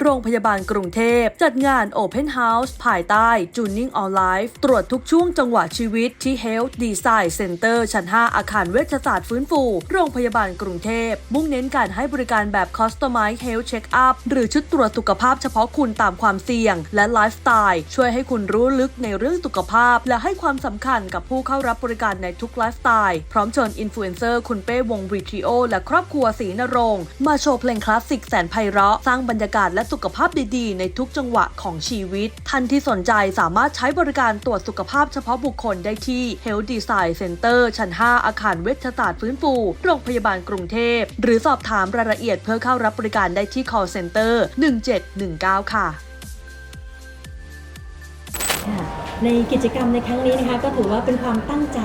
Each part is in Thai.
โรงพยาบาลกรุงเทพ จัดงาน Open House ภายใต้ Tuning All Life ตรวจทุกช่วงจังหวะชีวิตที่ Health Design Center ชั้น 5 อาคารเวชศาสตร์ฟื้นฟู โรงพยาบาลกรุงเทพ มุ่งเน้นการให้บริการแบบ Customize Health Check Up หรือชุดตรวจสุขภาพเฉพาะคุณตามความเสี่ยง และไลฟ์สไตล์ช่วยให้คุณรู้ลึกในเรื่องสุขภาพ และให้ความสำคัญกับผู้เข้ารับบริการในทุกไลฟ์สไตล์พร้อมเชิญอินฟลูเอนเซอร์คุณเป้วงวีทริโอและครอบครัวศรีนรงมาโชว์เพลงคลาสสิกแสนไพเราะสร้างบรรยากาศและสุขภาพดีๆ ในทุกจังหวะของชีวิต ท่านที่สนใจสามารถใช้บริการตรวจสุขภาพเฉพาะบุคคลได้ที่ Health Design Center ชั้น 5 อาคารเวชศาสตร์ฟื้นฟู โรงพยาบาลกรุงเทพ หรือสอบถามรายละเอียดเพื่อเข้ารับบริการได้ที่ call center 1719 ค่ะค่ะในกิจกรรมในครั้งนี้นะคะก็ถือว่าเป็นความตั้งใจ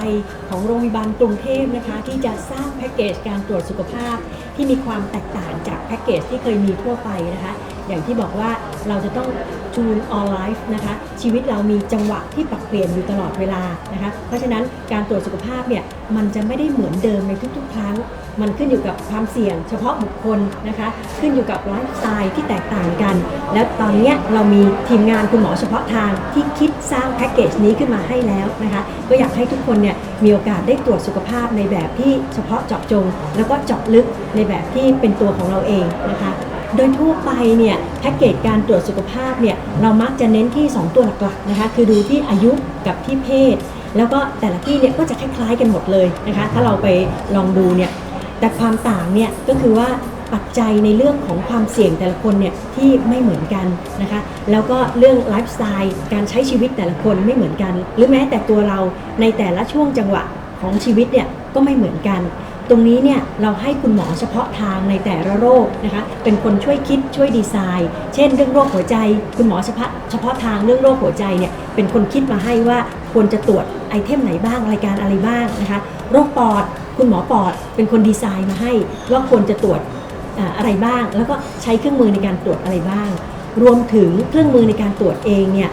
ของโรงพยาบาลกรุงเทพนะคะที่จะสร้างแพ็กเกจการตรวจสุขภาพที่มีความแตกต่างจากแพ็กเกจที่เคยมีทั่วไปนะคะ อย่างที่บอกว่าเราจะต้อง tune all life นะคะชีวิตเรามีจังหวะที่ปรับเปลี่ยนอยู่ตลอดเวลานะคะเพราะฉะนั้นการตรวจสุขภาพเนี่ยมันจะไม่ได้เหมือนเดิมในทุกๆ ครั้ง มันขึ้นอยู่กับความเสี่ยง เฉพาะบุคคลนะคะขึ้นอยู่กับไลฟ์สไตล์ที่แตกต่างกัน แล้วตอนนี้เรามีทีมงานคุณหมอเฉพาะทางที่คิดสร้างแพ็กเกจนี้ขึ้นมาให้แล้วนะคะก็อยากให้ทุกคนเนี่ยมีโอกาสได้ตรวจสุขภาพในแบบที่เฉพาะเจาะจง แล้วก็เจาะลึกในแบบที่เป็นตัวของเราเองนะคะ โดยทั่วไปเนี่ยแพ็กเกจการตรวจสุขภาพเนี่ยเรามักจะเน้นที่ 2 ตัวหลักๆนะคะคือดูที่อายุกับที่เพศ แล้วก็แต่ละที่เนี่ยก็จะคล้ายๆกันหมดเลยนะคะถ้าเราไปลองดูเนี่ยแต่ความต่างเนี่ยก็คือว่าปัจจัยในเรื่องของความเสี่ยงแต่ละคนเนี่ยที่ไม่เหมือนกันนะคะแล้วก็เรื่องไลฟ์สไตล์การใช้ชีวิตแต่ละคนไม่เหมือนกัน หรือแม้แต่ตัวเราในแต่ละช่วงจังหวะของชีวิตเนี่ยก็ไม่เหมือนกัน ตรงนี้เนี่ยเราให้คุณหมอเฉพาะทางในแต่ละโรคนะคะเป็นคนช่วยคิดช่วยดีไซน์ เช่น เรื่องโรคหัวใจ คุณหมอเฉพาะเฉพาะทางเรื่องโรคหัวใจเนี่ยเป็นคนคิดมาให้ว่าควรจะตรวจไอเทมไหนบ้างรายการอะไรบ้างนะคะโรคปอด คุณหมอปอด เป็นคนดีไซน์มาให้ว่าควรจะตรวจอะไรบ้าง แล้วก็ใช้เครื่องมือในการตรวจอะไรบ้าง รวมถึงเครื่องมือในการตรวจเองเนี่ย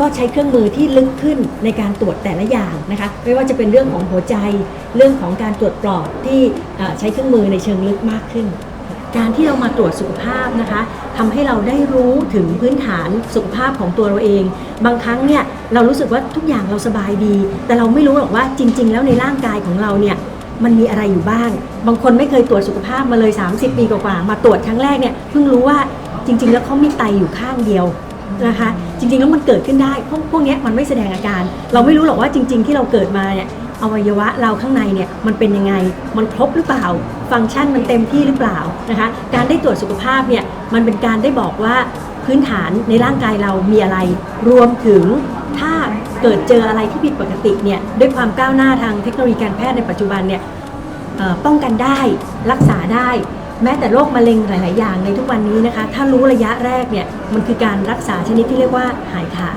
ก็ใช้เครื่องมือที่ลึกขึ้นในการตรวจแต่ละอย่างนะคะไม่ว่าจะเป็นเรื่องของหัวใจ เรื่องของการตรวจปลอดที่ใช้เครื่องมือในเชิงลึกมากขึ้น การที่เรามาตรวจสุขภาพนะคะทำให้เราได้รู้ถึงพื้นฐานสุขภาพของตัวเราเอง บางครั้งเนี่ยเรารู้สึกว่าทุกอย่างเราสบายดี แต่เราไม่รู้หรอกว่าจริง ๆ แล้วในร่างกายของเราเนี่ยมันมีอะไรอยู่บ้าง บางคนไม่เคยตรวจสุขภาพมาเลย 30 ปีกว่าๆมาตรวจครั้งแรกเนี่ยเพิ่งรู้ว่าจริง ๆ แล้วเขามีไตอยู่ข้างเดียว นะคะ จริงๆแล้วมันเกิดขึ้นได้พวกพวกนี้มันไม่แสดงอาการ เราไม่รู้หรอกว่าจริง ๆ ที่เราเกิดมาเนี่ยอวัยวะเราข้างในเนี่ยมันเป็นยังไง มันครบหรือเปล่า ฟังก์ชันมันเต็มที่หรือเปล่านะคะ การได้ตรวจสุขภาพเนี่ยมันเป็นการได้บอกว่าพื้นฐานในร่างกายเรามีอะไร รวมถึงถ้าเกิดเจออะไรที่ผิดปกติเนี่ยด้วยความก้าวหน้าทางเทคโนโลยีการแพทย์ในปัจจุบันเนี่ยป้องกันได้รักษาได้ แม้แต่โรคมะเร็งหลาย ๆ อย่างในทุกวันนี้นะคะ ถ้ารู้ระยะแรกเนี่ยมันคือการรักษาชนิดที่เรียกว่าหายขาด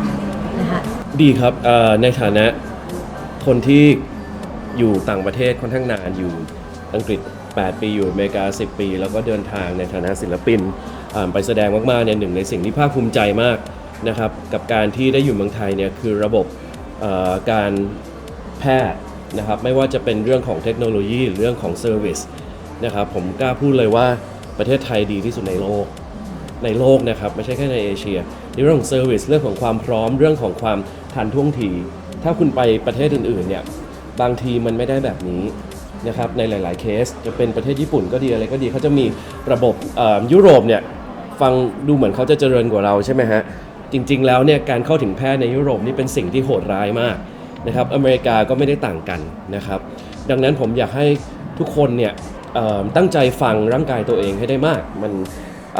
นะคะดีครับในฐานะคนที่อยู่ต่างประเทศค่อนข้างนานอยู่อังกฤษ 8 ปีอยู่อเมริกา 10 ปี แล้วก็เดินทางในฐานะศิลปินไปแสดงมากๆเนี่ยหนึ่งในสิ่งที่ภาคภูมิใจมากนะครับกับการที่ได้อยู่เมืองไทยเนี่ยคือระบบการแพทย์นะครับไม่ว่าจะเป็นเรื่องของเทคโนโลยีหรือเรื่องของเซอร์วิส นะครับผมกล้าพูดเลยว่าประเทศไทยดีที่สุดในโลกในโลกนะครับไม่ใช่แค่ในเอเชียในเรื่องของเซอร์วิสเรื่องของความพร้อมเรื่องของความทันท่วงทีถ้าคุณไปประเทศอื่นๆเนี่ยบางทีมันไม่ได้แบบนี้นะครับในหลาย ๆ เคสจะเป็นประเทศญี่ปุ่นก็ดีอะไรก็ดีเขาจะมีระบบยุโรปเนี่ยฟังดูเหมือนเขาจะเจริญกว่าเราใช่ไหมฮะจริง ๆ แล้วเนี่ยการเข้าถึงแพทย์ในยุโรปนี่เป็นสิ่งที่โหดร้ายมากนะครับอเมริกาก็ไม่ได้ต่างกันนะครับ ดังนั้นผมอยากให้ทุกคนเนี่ย ตั้งใจฟังร่างกายตัวเองให้ได้มาก มัน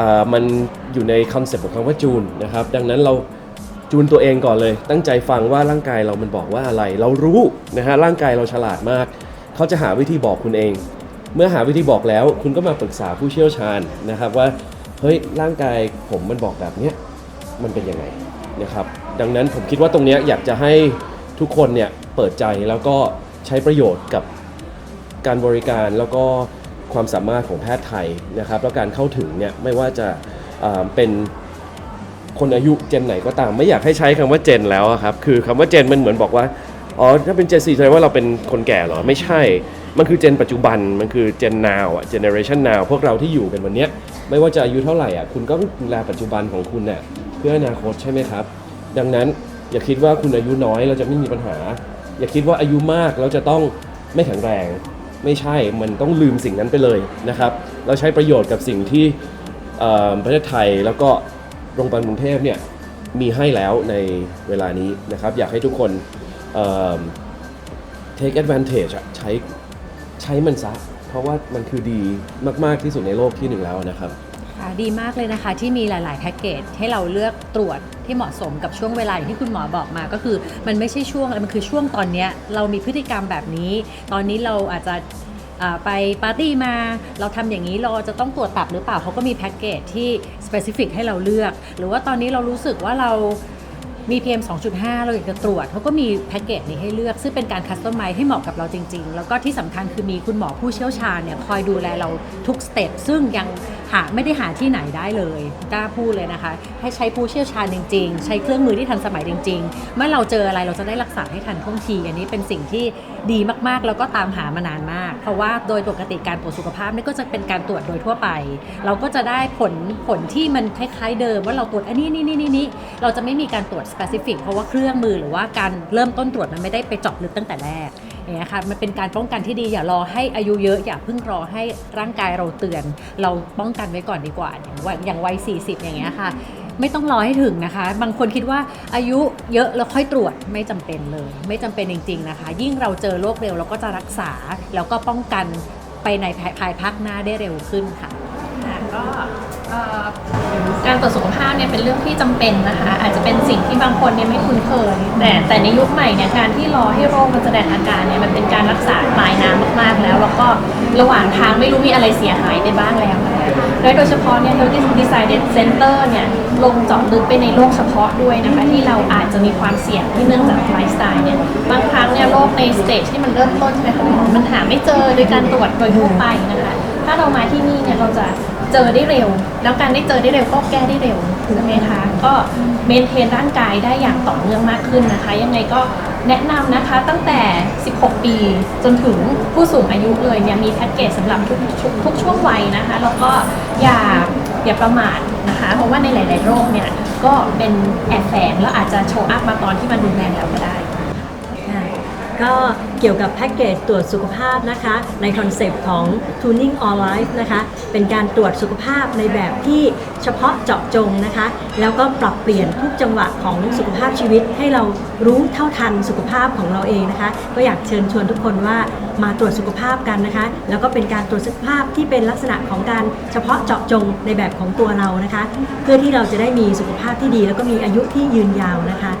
อ่ามันอยู่ในคอนเซปต์ของคำว่าจูนนะครับ ดังนั้นเราจูนตัวเองก่อนเลย ตั้งใจฟังว่าร่างกายเรามันบอกว่าอะไร เรารู้นะฮะร่างกายเราฉลาดมาก เขาจะหาวิธีบอกคุณเอง เมื่อหาวิธีบอกแล้ว คุณก็มาปรึกษาผู้เชี่ยวชาญนะครับว่าเฮ้ยร่างกายผมมันบอกแบบเนี้ยมันเป็นยังไงนะครับ ดังนั้นผมคิดว่าตรงนี้อยากจะให้ทุกคนเนี่ยเปิดใจแล้วก็ใช้ประโยชน์กับการบริการแล้วก็ ความสามารถของแพทย์ไทยนะครับแล้วการเข้าถึงเนี่ยไม่ว่าจะเป็นคนอายุเจนไหนก็ตาม ไม่อยากให้ใช้คำว่าเจนแล้วครับคือคำว่าเจนมันเหมือนบอกว่าอ๋อถ้าเป็น Gen Z แสดงว่าเราเป็นคนแก่เหรอไม่ใช่ มันคือเจนปัจจุบันมันคือ Gen now อะ Generation now พวกเราที่อยู่กันวันนี้ไม่ว่าจะอายุเท่าไหร่อะคุณก็ดูแลปัจจุบันของคุณเนี่ยเพื่ออนาคตใช่ไหมครับ ดังนั้นอย่าคิดว่าคุณอายุน้อยเราจะไม่มีปัญหา อย่าคิดว่าอายุมากเราจะต้องไม่แข็งแรง ไม่ใช่ มันต้องลืมสิ่งนั้นไปเลยนะครับ เราใช้ประโยชน์กับสิ่งที่ประเทศไทยแล้วก็โรงพยาบาลกรุงเทพเนี่ยมีให้แล้วในเวลานี้นะครับ อยากให้ทุกคน take advantage ใช้ใช้มันซะ เพราะว่ามันคือดีมาก ๆ ที่สุดในโลกที่หนึ่งแล้วนะครับ ดีมากเลยนะคะที่มีหลาย ๆ แพ็กเกจให้เราเลือกตรวจที่เหมาะสมกับช่วงเวลาอย่างที่คุณหมอบอกมาก็คือ มันไม่ใช่ช่วงอะไรมันคือช่วงตอนนี้เรามีพฤติกรรมแบบนี้ ตอนนี้เราอาจจะไปปาร์ตี้มาเราทำอย่างนี้เราจะต้องตรวจตับหรือเปล่าเขาก็มีแพ็กเกจที่ specific ให้เราเลือก หรือว่าตอนนี้เรารู้สึกว่าเรามี PM 2.5 เราอยากจะตรวจเขาก็มีแพ็กเกจนี้ให้เลือก ซึ่งเป็นการคัสตอมไมซ์ให้เหมาะกับเราจริง ๆ แล้วก็ที่สำคัญคือมีคุณหมอผู้เชี่ยวชาญเนี่ยคอยดูแลเราทุกสเต็ปซึ่งยัง หาไม่ได้หาที่ไหนได้เลยกล้าพูดเลยนะคะ ให้ใช้ผู้เชี่ยวชาญจริง ๆ ใช้เครื่องมือที่ทันสมัยจริง ๆ เมื่อเราเจออะไรเราจะได้รักษาให้ทันท่วงที อันนี้เป็นสิ่งที่ดีมากๆ แล้วก็ตามหามานานมาก เพราะว่าโดยปกติการตรวจสุขภาพนี่ก็จะเป็นการตรวจโดยทั่วไป เราก็จะได้ผลผลที่มันคล้ายๆเดิมว่าเราตรวจอันนี้นี่นี่นี่นี่เราจะไม่มีการตรวจ specific เพราะว่าเครื่องมือหรือว่าการเริ่มต้นตรวจมันไม่ได้ไปเจาะลึกตั้งแต่แรก อย่างเงี้ยค่ะมันเป็นการป้องกันที่ดีอย่ารอให้อายุเยอะอย่าเพิ่งรอให้ร่างกายเราเตือน เราป้องกันไว้ก่อนดีกว่า อย่างวัยอย่างวัย40 อย่างเงี้ยค่ะ ไม่ต้องรอให้ถึงนะคะ บางคนคิดว่าอายุเยอะแล้วค่อยตรวจไม่จำเป็นเลย ไม่จำเป็นจริง ๆนะคะ ยิ่งเราเจอโรคเร็วเราก็จะรักษาแล้วก็ป้องกันไปในภายภาคหน้าได้เร็วขึ้นค่ะก็ การตรวจสุขภาพเนี่ยเป็นเรื่องที่จำเป็นนะคะ อาจจะเป็นสิ่งที่บางคนเนี่ยไม่คุ้นเคย แต่แต่ในยุคใหม่เนี่ยการที่รอให้โรคมันแสดงอาการเนี่ยมันเป็นการรักษาปลายน้ำมากๆแล้ว แล้วก็ระหว่างทางไม่รู้มีอะไรเสียหายไปบ้างแล้วนะคะโดยโดยเฉพาะเนี่ย Health Design Center เนี่ยลงเจาะลึกไปในโรคเฉพาะด้วยนะคะ ที่เราอาจจะมีความเสี่ยงที่เนื่องจากไลฟ์สไตล์เนี่ยบางครั้งเนี่ยโรคในสเตจที่มันเริ่มต้นใช่ไหมคะมันหาไม่เจอโดยการตรวจโดยทั่วไปนะคะ ถ้าเรามาที่นี่เนี่ยเราจะ เจอได้เร็ว แล้วการได้เจอได้เร็วก็แก้ได้เร็วใช่ไหมคะก็เมนเทนร่างกายได้อย่างต่อเนื่องมากขึ้นนะคะ ยังไงก็แนะนำนะคะตั้งแต่ 16 ปีจนถึงผู้สูงอายุเลยเนี่ยมีแพ็กเกจสำหรับทุกทุกทกช่วงวัยนะคะ แล้วก็อย่าอย่าประมาทนะคะ เพราะว่าในหลาย ๆ โรคเนี่ยก็เป็นแอบแฝงแล้วอาจจะโชว์อัพมาตอนที่มันรุนแรงแล้วก็ได้ ก็เกี่ยวกับแพ็กเกจตรวจสุขภาพนะคะ ในคอนเซปต์ของ Tuning All Life นะคะ เป็นการตรวจสุขภาพในแบบที่เฉพาะเจาะจงนะคะ แล้วก็ปรับเปลี่ยนทุกจังหวะของสุขภาพชีวิต ให้เรารู้เท่าทันสุขภาพของเราเองนะคะ ก็อยากเชิญชวนทุกคนว่ามาตรวจสุขภาพกันนะคะ แล้วก็เป็นการตรวจสุขภาพที่เป็นลักษณะของการเฉพาะเจาะจงในแบบของตัวเรานะคะ เพื่อที่เราจะได้มีสุขภาพที่ดี แล้วก็มีอายุที่ยืนยาวนะคะ